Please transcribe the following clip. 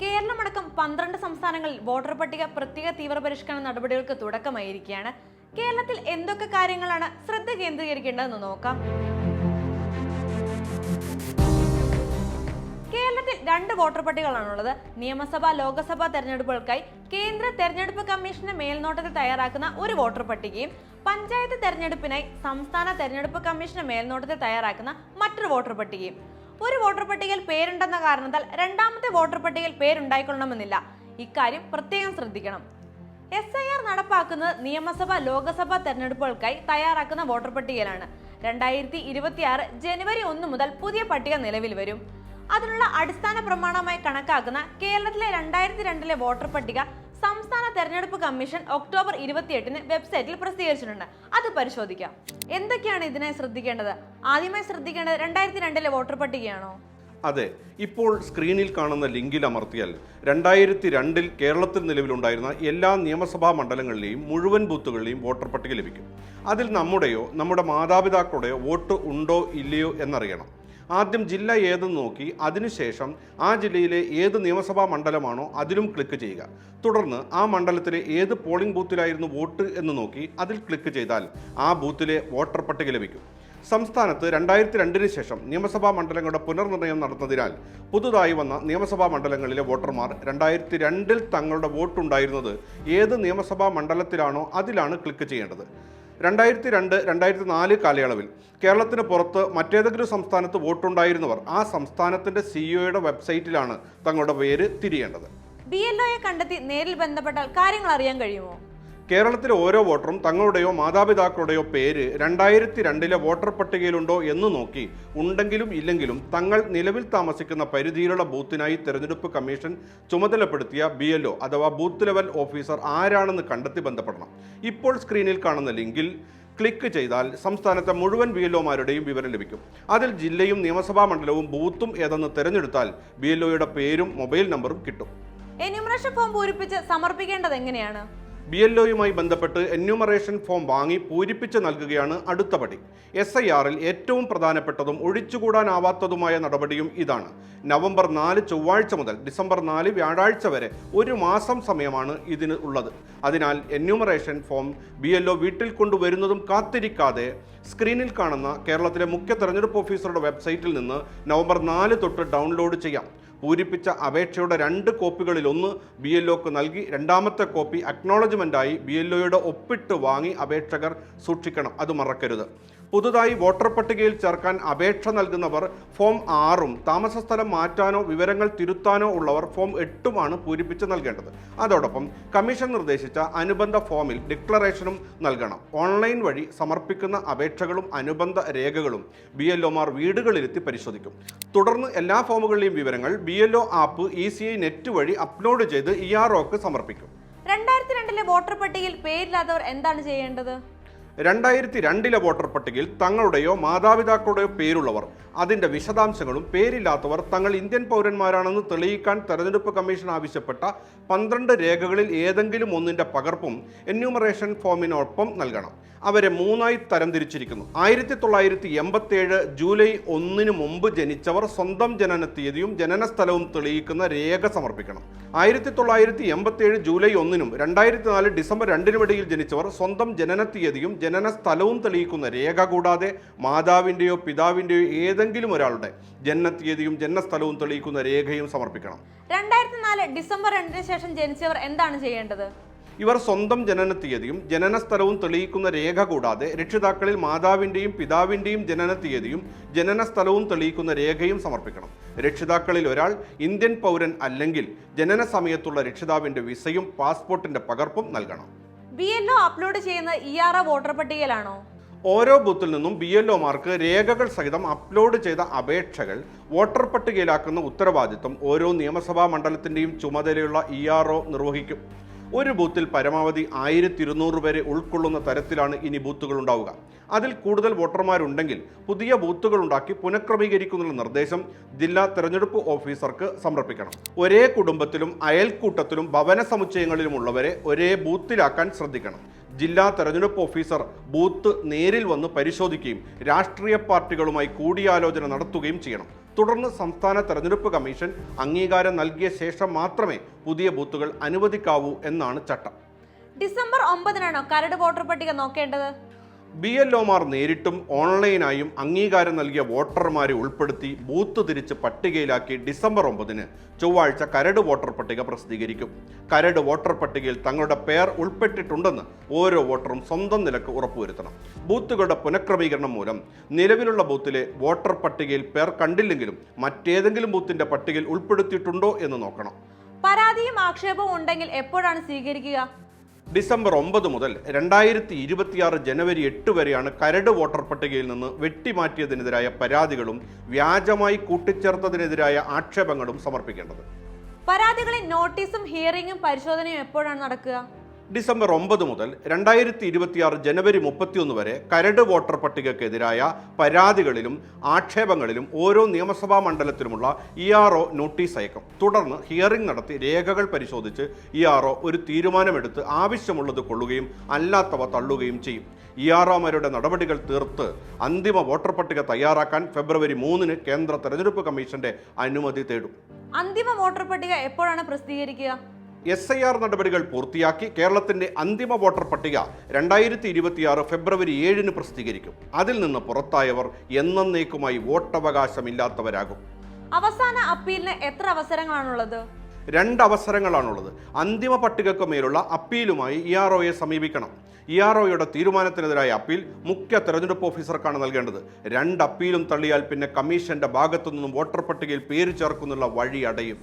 കേരളമടക്കം പന്ത്രണ്ട് സംസ്ഥാനങ്ങളിൽ വോട്ടർ പട്ടിക പ്രത്യേക തീവ്രപരിഷ്കരണ നടപടികൾക്ക് തുടക്കമായിരിക്കുകയാണ്. കേരളത്തിൽ എന്തൊക്കെ കാര്യങ്ങളാണ് ശ്രദ്ധ കേന്ദ്രീകരിക്കേണ്ടതെന്ന് നോക്കാം. കേരളത്തിൽ രണ്ട് വോട്ടർ പട്ടികകളാണുള്ളത്. നിയമസഭാ ലോക്സഭാ തെരഞ്ഞെടുപ്പുകൾക്കായി കേന്ദ്ര തെരഞ്ഞെടുപ്പ് കമ്മീഷന്റെ മേൽനോട്ടത്തിൽ തയ്യാറാക്കുന്ന ഒരു വോട്ടർ പട്ടികയും പഞ്ചായത്ത് തെരഞ്ഞെടുപ്പിനായി സംസ്ഥാന തെരഞ്ഞെടുപ്പ് കമ്മീഷന്റെ മേൽനോട്ടത്തിൽ തയ്യാറാക്കുന്ന മറ്റൊരു വോട്ടർ പട്ടികയും. ഒരു വോട്ടർ പട്ടികയിൽ പേരുണ്ടെന്ന കാരണത്താൽ രണ്ടാമത്തെ വോട്ടർ പട്ടികയിൽ പേരുണ്ടായിക്കൊള്ളണമെന്നില്ല. ഇക്കാര്യം പ്രത്യേകം ശ്രദ്ധിക്കണം. എസ് ഐ ആർ നടപ്പാക്കുന്നത് നിയമസഭ ലോക്സഭാ തെരഞ്ഞെടുപ്പുകൾക്കായി തയ്യാറാക്കുന്ന വോട്ടർ പട്ടികയിലാണ്. രണ്ടായിരത്തി ഇരുപത്തി ആറ് ജനുവരി ഒന്ന് മുതൽ പുതിയ പട്ടിക നിലവിൽ വരും. അതിനുള്ള അടിസ്ഥാന പ്രമാണമായി കണക്കാക്കുന്ന കേരളത്തിലെ രണ്ടായിരത്തി രണ്ടിലെ വോട്ടർ പട്ടിക സംസ്ഥാന തെരഞ്ഞെടുപ്പ് കമ്മീഷൻ ഒക്ടോബർ ഇരുപത്തിയെട്ടിന് വെബ്സൈറ്റിൽ പ്രസിദ്ധീകരിച്ചിട്ടുണ്ട്. അത് പരിശോധിക്കാം. എന്തൊക്കെയാണ് ഇതിനായി ശ്രദ്ധിക്കേണ്ടത്? ആദ്യമായി ശ്രദ്ധിക്കേണ്ടത് രണ്ടായിരത്തി രണ്ടിലെ വോട്ടർ പട്ടികയാണോ? അതെ. ഇപ്പോൾ സ്ക്രീനിൽ കാണുന്ന ലിങ്കിൽ അമർത്തിയാൽ രണ്ടായിരത്തി രണ്ടിൽ കേരളത്തിൽ നിലവിലുണ്ടായിരുന്ന എല്ലാ നിയമസഭാ മണ്ഡലങ്ങളിലെയും മുഴുവൻ ബൂത്തുകളിലെയും വോട്ടർ പട്ടിക ലഭിക്കും. അതിൽ നമ്മുടെയോ നമ്മുടെ മാതാപിതാക്കളുടെയോ വോട്ട് ഉണ്ടോ ഇല്ലയോ എന്നറിയണം. ആദ്യം ജില്ല ഏതെന്ന് നോക്കി അതിനുശേഷം ആ ജില്ലയിലെ ഏത് നിയമസഭാ മണ്ഡലമാണോ അതിലും ക്ലിക്ക് ചെയ്യുക. തുടർന്ന് ആ മണ്ഡലത്തിലെ ഏത് പോളിംഗ് ബൂത്തിലായിരുന്നു വോട്ട് എന്ന് നോക്കി അതിൽ ക്ലിക്ക് ചെയ്താൽ ആ ബൂത്തിലെ വോട്ടർ പട്ടിക ലഭിക്കും. സംസ്ഥാനത്ത് രണ്ടായിരത്തി രണ്ടിന് ശേഷം നിയമസഭാ മണ്ഡലങ്ങളുടെ പുനർനിർണയം നടന്നതിനാൽ പുതുതായി വന്ന നിയമസഭാ മണ്ഡലങ്ങളിലെ വോട്ടർമാർ രണ്ടായിരത്തി രണ്ടിൽ തങ്ങളുടെ വോട്ടുണ്ടായിരുന്നത് ഏത് നിയമസഭാ മണ്ഡലത്തിലാണോ അതിലാണ് ക്ലിക്ക് ചെയ്യേണ്ടത്. രണ്ടായിരത്തി രണ്ട് രണ്ടായിരത്തി നാല് കാലയളവിൽ കേരളത്തിന് പുറത്ത് മറ്റേതെങ്കിലും സംസ്ഥാനത്ത് വോട്ടുണ്ടായിരുന്നവർ ആ സംസ്ഥാനത്തിന്റെ സിഇഒയുടെ വെബ്സൈറ്റിലാണ് തങ്ങളുടെ പേര് തിരിയേണ്ടത്. ബി എൽ ഒയെ കണ്ടെത്തി നേരിൽ ബന്ധപ്പെട്ടാൽ കാര്യങ്ങൾ അറിയാൻ കഴിയുമോ? കേരളത്തിലെ ഓരോ വോട്ടറും തങ്ങളുടെയോ മാതാപിതാക്കളുടെയോ പേര് രണ്ടായിരത്തി രണ്ടിലെ വോട്ടർ പട്ടികയിലുണ്ടോ എന്ന് നോക്കി. ഉണ്ടെങ്കിലും ഇല്ലെങ്കിലും തങ്ങൾ നിലവിൽ താമസിക്കുന്ന പരിധിയിലുള്ള ബൂത്തിനായി തെരഞ്ഞെടുപ്പ് കമ്മീഷൻ ചുമതലപ്പെടുത്തിയ ബി അഥവാ ബൂത്ത് ലെവൽ ഓഫീസർ ആരാണെന്ന് കണ്ടെത്തി ബന്ധപ്പെടണം. ഇപ്പോൾ സ്ക്രീനിൽ കാണുന്ന ലിങ്കിൽ ക്ലിക്ക് ചെയ്താൽ സംസ്ഥാനത്തെ മുഴുവൻ ബി എൽ ഒമാരുടെയും വിവരം ലഭിക്കും. അതിൽ ജില്ലയും നിയമസഭാ മണ്ഡലവും ബൂത്തും ഏതെന്ന് തിരഞ്ഞെടുത്താൽ ബി എൽ ഒയുടെ പേരും മൊബൈൽ നമ്പറും കിട്ടും. എന്യൂമറേഷൻ ഫോം പൂരിപ്പിച്ച് സമർപ്പിക്കേണ്ടത് എങ്ങനെയാണ്? ബി എൽ ഒയുമായി ബന്ധപ്പെട്ട് എന്യൂമറേഷൻ ഫോം വാങ്ങി പൂരിപ്പിച്ച് നൽകുകയാണ് അടുത്ത പടി. എസ് ഐ ആറിൽ ഏറ്റവും പ്രധാനപ്പെട്ടതും ഒഴിച്ചുകൂടാനാവാത്തതുമായ നടപടിയും ഇതാണ്. നവംബർ നാല് ചൊവ്വാഴ്ച മുതൽ ഡിസംബർ നാല് വ്യാഴാഴ്ച വരെ ഒരു മാസം സമയമാണ് ഇതിന് ഉള്ളത്. അതിനാൽ enumeration form B L O വീട്ടിൽ കൊണ്ടുവരുന്നതും കാത്തിരിക്കാതെ സ്ക്രീനിൽ കാണുന്ന കേരളത്തിലെ മുഖ്യ തെരഞ്ഞെടുപ്പ് ഓഫീസറുടെ വെബ്സൈറ്റിൽ നിന്ന് നവംബർ നാല് തൊട്ട് ഡൗൺലോഡ് ചെയ്യാം. പൂരിപ്പിച്ച അപേക്ഷയുടെ രണ്ട് കോപ്പികളിൽ ഒന്ന് ബി എൽ ഒക്ക് നൽകി രണ്ടാമത്തെ കോപ്പി അക്നോളജ്മെന്റായി ബി എൽ ഒയുടെ ഒപ്പിട്ട് വാങ്ങി അപേക്ഷകർ സൂക്ഷിക്കണം. അത് മറക്കരുത്. പുതുതായി വോട്ടർ പട്ടികയിൽ ചേർക്കാൻ അപേക്ഷ നൽകുന്നവർ ഫോം ആറും താമസസ്ഥലം മാറ്റാനോ വിവരങ്ങൾ തിരുത്താനോ ഉള്ളവർ ഫോം എട്ടുമാണ് പൂരിപ്പിച്ച് നൽകേണ്ടത്. അതോടൊപ്പം കമ്മീഷൻ നിർദ്ദേശിച്ച അനുബന്ധ ഫോമിൽ ഡിക്ലറേഷനും നൽകണം. ഓൺലൈൻ വഴി സമർപ്പിക്കുന്ന അപേക്ഷകളും അനുബന്ധ രേഖകളും ബി എൽ ഒമാർ വീടുകളിലെത്തി പരിശോധിക്കും. തുടർന്ന് എല്ലാ ഫോമുകളിലെയും വിവരങ്ങൾ B L O app E C I net വഴി അപ്ലോഡ് ചെയ്ത് ഇ ആർ ഒക്ക് സമർപ്പിക്കും. രണ്ടായിരത്തി രണ്ടിലെ വോട്ടർ പട്ടികയിൽ പേരില്ലാത്തവർ എന്താണ് ചെയ്യേണ്ടത്? രണ്ടായിരത്തി രണ്ടിലെ വോട്ടർ പട്ടികയിൽ തങ്ങളുടെയോ മാതാപിതാക്കളുടെയോ പേരുള്ളവർ അതിന്റെ വിശദാംശങ്ങളും പേരില്ലാത്തവർ തങ്ങൾ ഇന്ത്യൻ പൗരന്മാരാണെന്ന് തെളിയിക്കാൻ തെരഞ്ഞെടുപ്പ് കമ്മീഷൻ ആവശ്യപ്പെട്ട പന്ത്രണ്ട് രേഖകളിൽ ഏതെങ്കിലും ഒന്നിന്റെ പകർപ്പും എന്യൂമറേഷൻ ഫോമിനൊപ്പം നൽകണം. അവരെ മൂന്നായി തരംതിരിച്ചിരിക്കുന്നു. ആയിരത്തി തൊള്ളായിരത്തി എൺപത്തിയേഴ് ജൂലൈ ഒന്നിന് മുമ്പ് ജനിച്ചവർ സ്വന്തം ജനന തീയതിയും ജനന സ്ഥലവും തെളിയിക്കുന്ന രേഖ സമർപ്പിക്കണം. ആയിരത്തി തൊള്ളായിരത്തി എൺപത്തിയേഴ് ജൂലൈ ഒന്നിനും രണ്ടായിരത്തി നാല് ഡിസംബർ രണ്ടിനും ഇടയിൽ ജനിച്ചവർ സ്വന്തം ജനന തീയതിയും ജനന സ്ഥലവും തെളിയിക്കുന്ന രേഖ കൂടാതെ മാതാവിന്റെയോ പിതാവിന്റെയോ ഏതെങ്കിലും ഒരാളുടെ ജനനത്തീയതിയും ജനനസ്ഥലവും തെളിയിക്കുന്ന രേഖയും സമർപ്പിക്കണം. രണ്ടായിരത്തി നാല് ഡിസംബർ രണ്ടിന് ശേഷം ജനിച്ചവർ എന്താണ് ചെയ്യേണ്ടത്? ഇവർ സ്വന്തം ജനന തീയതിയും ജനന സ്ഥലവും തെളിയിക്കുന്ന രേഖ കൂടാതെ രക്ഷിതാക്കളിൽ മാതാവിന്റെയും പിതാവിന്റെയും ജനന തീയതിയും ജനന സ്ഥലവും തെളിയിക്കുന്ന രേഖയും സമർപ്പിക്കണം. രക്ഷിതാക്കളിൽ ഒരാൾ ഇന്ത്യൻ പൗരൻ അല്ലെങ്കിൽ ജനന സമയത്തുള്ള രക്ഷിതാവിന്റെ വിസയും പാസ്പോർട്ടിന്റെ പകർപ്പും നൽകണം. ബി എൽ ഒ അപ്ലോഡ് ചെയ്യുന്ന ഇ ആർ ഒ വോട്ടർ പട്ടികയിലാണോ? ഓരോ ബൂത്തിൽ നിന്നും ബി എൽ ഒമാർക്ക് രേഖകൾ സഹിതം അപ്ലോഡ് ചെയ്ത അപേക്ഷകൾ വോട്ടർ പട്ടികയിലാക്കുന്ന ഉത്തരവാദിത്വം ഓരോ നിയമസഭാ മണ്ഡലത്തിന്റെയും ചുമതലയുള്ള ഇ ആർ ഒ നിർവഹിക്കും. ഒരു ബൂത്തിൽ പരമാവധി ആയിരത്തി ഇരുന്നൂറ് പേരെ ഉൾക്കൊള്ളുന്ന തരത്തിലാണ് ഇനി ബൂത്തുകൾ ഉണ്ടാവുക. അതിൽ കൂടുതൽ വോട്ടർമാരുണ്ടെങ്കിൽ പുതിയ ബൂത്തുകൾ ഉണ്ടാക്കി പുനഃക്രമീകരിക്കുന്നതിനുള്ള നിർദ്ദേശം ജില്ലാ തെരഞ്ഞെടുപ്പ് ഓഫീസർക്ക് സമർപ്പിക്കണം. ഒരേ കുടുംബത്തിലും അയൽക്കൂട്ടത്തിലും ഭവന സമുച്ചയങ്ങളിലുമുള്ളവരെ ഒരേ ബൂത്തിലാക്കാൻ ശ്രദ്ധിക്കണം. ജില്ലാ തെരഞ്ഞെടുപ്പ് ഓഫീസർ ബൂത്ത് നേരിൽ വന്ന് പരിശോധിക്കുകയും രാഷ്ട്രീയ പാർട്ടികളുമായി കൂടിയാലോചന നടത്തുകയും ചെയ്യണം. തുടർന്ന് സംസ്ഥാന തെരഞ്ഞെടുപ്പ് കമ്മീഷൻ അംഗീകാരം നൽകിയ ശേഷം മാത്രമേ പുതിയ ബൂത്തുകൾ അനുവദിക്കാവൂ എന്നാണ് ചട്ടം. ഡിസംബർ ഒമ്പതിനാണോ കരട് വോട്ടർ പട്ടിക നോക്കേണ്ടത്? ബി എൽ ഒമാർ നേരിട്ടും ഓൺലൈനായും അംഗീകാരം നൽകിയ വോട്ടർമാരെ ഉൾപ്പെടുത്തി ബൂത്ത് തിരിച്ച് പട്ടികയിലാക്കി ഡിസംബർ ഒമ്പതിന് ചൊവ്വാഴ്ച കരട് വോട്ടർ പട്ടിക പ്രസിദ്ധീകരിക്കും. കരട് വോട്ടർ പട്ടികയിൽ തങ്ങളുടെ പേർ ഉൾപ്പെട്ടിട്ടുണ്ടെന്ന് ഓരോ വോട്ടറും സ്വന്തം നിലയ്ക്ക് ഉറപ്പുവരുത്തണം. ബൂത്തുകളുടെ പുനഃക്രമീകരണം മൂലം നിലവിലുള്ള ബൂത്തിലെ വോട്ടർ പട്ടികയിൽ പേർ കണ്ടില്ലെങ്കിലും മറ്റേതെങ്കിലും ബൂത്തിന്റെ പട്ടികയിൽ ഉൾപ്പെടുത്തിയിട്ടുണ്ടോ എന്ന് നോക്കണം. പരാതിയും ആക്ഷേപവും ഉണ്ടെങ്കിൽ എപ്പോഴാണ് സ്വീകരിക്കുക? ഡിസംബർ ഒമ്പത് മുതൽ രണ്ടായിരത്തി ഇരുപത്തിയാറ് ജനുവരി എട്ട് വരെയാണ് കരട് വോട്ടർ പട്ടികയിൽ നിന്ന് വെട്ടിമാറ്റിയതിനെതിരായ പരാതികളും വ്യാജമായി കൂട്ടിച്ചേർത്തതിനെതിരായ ആക്ഷേപങ്ങളും സമർപ്പിക്കേണ്ടത്. പരാതികളിൽ നോട്ടീസും ഹിയറിംഗും പരിശോധനയും എപ്പോഴാണ് നടക്കുക? ഡിസംബർ ഒമ്പത് മുതൽ രണ്ടായിരത്തി ഇരുപത്തിയാറ് ജനുവരി മുപ്പത്തിയൊന്ന് വരെ കരട് വോട്ടർ പട്ടികക്കെതിരായ പരാതികളിലും ആക്ഷേപങ്ങളിലും ഓരോ നിയമസഭാ മണ്ഡലത്തിലുമുള്ള ഇ ആർ ഒ നോട്ടീസ് അയക്കും. തുടർന്ന് ഹിയറിംഗ് നടത്തി രേഖകൾ പരിശോധിച്ച് ഇ ആർ ഒ ഒരു തീരുമാനമെടുത്ത് ആവശ്യമുള്ളത് കൊള്ളുകയും അല്ലാത്തവ തള്ളുകയും ചെയ്യും. ഇ ആർ ഒമാരുടെ നടപടികൾ തീർത്ത് അന്തിമ വോട്ടർ പട്ടിക തയ്യാറാക്കാൻ ഫെബ്രുവരി മൂന്നിന് കേന്ദ്ര തെരഞ്ഞെടുപ്പ് കമ്മീഷന്റെ അനുമതി തേടും. അന്തിമ വോട്ടർ പട്ടിക എപ്പോഴാണ് പ്രസിദ്ധീകരിക്കുക? എസ് ഐ ആർ നടപടികൾ പൂർത്തിയാക്കി കേരളത്തിന്റെ അന്തിമ വോട്ടർ പട്ടിക രണ്ടായിരത്തി ഇരുപത്തിയാറ് ഫെബ്രുവരി ഏഴിന് പ്രസിദ്ധീകരിക്കും. അതിൽ നിന്ന് പുറത്തായവർ എന്നേക്കുമായി വോട്ടവകാശമില്ലാത്തവരാകും. അവസാന അപ്പീലിന് എത്ര അവസരങ്ങളാണുള്ളത്? രണ്ട് അവസരങ്ങളാണുള്ളത്. അന്തിമ പട്ടികക്ക് മേലുള്ള അപ്പീലുമായി ഇ ആർ ഒയെ സമീപിക്കണം. ഇ ആർ ഒയുടെ തീരുമാനത്തിനെതിരായ അപ്പീൽ മുഖ്യ തെരഞ്ഞെടുപ്പ് ഓഫീസർക്കാണ് നൽകേണ്ടത്. രണ്ട് അപ്പീലും തള്ളിയാൽ പിന്നെ കമ്മീഷന്റെ ഭാഗത്തു നിന്നും വോട്ടർ പട്ടികയിൽ പേര് ചേർക്കുന്നുള്ള വഴി അടയും